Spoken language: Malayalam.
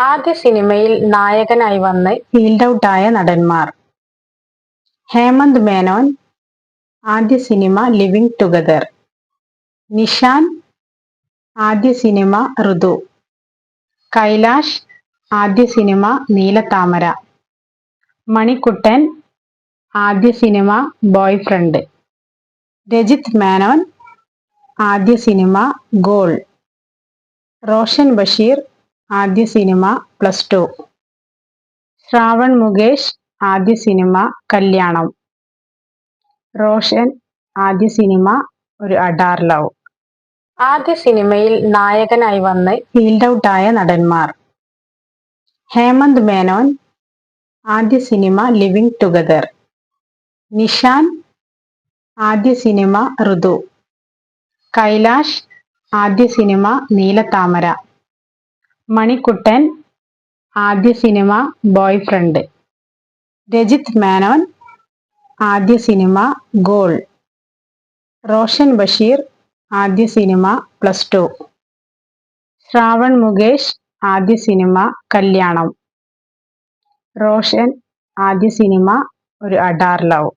ആദ്യ സിനിമയിൽ നായകനായി വന്ന് ഫീൽഡ് ഔട്ടായ നടന്മാർ. ഹേമന്ത് മേനോൻ ആദ്യ സിനിമ ലിവിംഗ് ടുഗദർ. നിഷാൻ ആദ്യ സിനിമ ഋതു. കൈലാഷ് ആദ്യ സിനിമ നീലത്താമര. മണിക്കുട്ടൻ ആദ്യ cinema boy friend Rajith Menon ആദ്യ സിനിമ ഗോൾ. റോഷൻ ബഷീർ ആദ്യ cinema plus two. Shravan Mukesh ആദ്യ സിനിമ കല്യാണം. റോഷൻ ആദ്യ സിനിമ ഒരു അഡാർ ലവ്. ആദ്യ സിനിമയിൽ നായകനായി വന്ന് ഫീൽഡ് ഔട്ട് ആയ നടന്മാർ. ഹേമന്ത് മേനോൻ ആദ്യ സിനിമ ലിവിംഗ് ടുഗദർ. നിഷാൻ ആദ്യ സിനിമ ഋതു. കൈലാഷ് ആദ്യ സിനിമ നീലത്താമര. മണിക്കുട്ടൻ ആദ്യ cinema boy friend Rajith Menon ആദ്യ സിനിമ ഗോൾ. റോഷൻ ബഷീർ ആദ്യ cinema plus two. Shravan Mukesh ആദ്യ സിനിമ കല്യാണം. റോഷൻ ആദ്യ സിനിമ ഒരു അഡാർ ലവ്.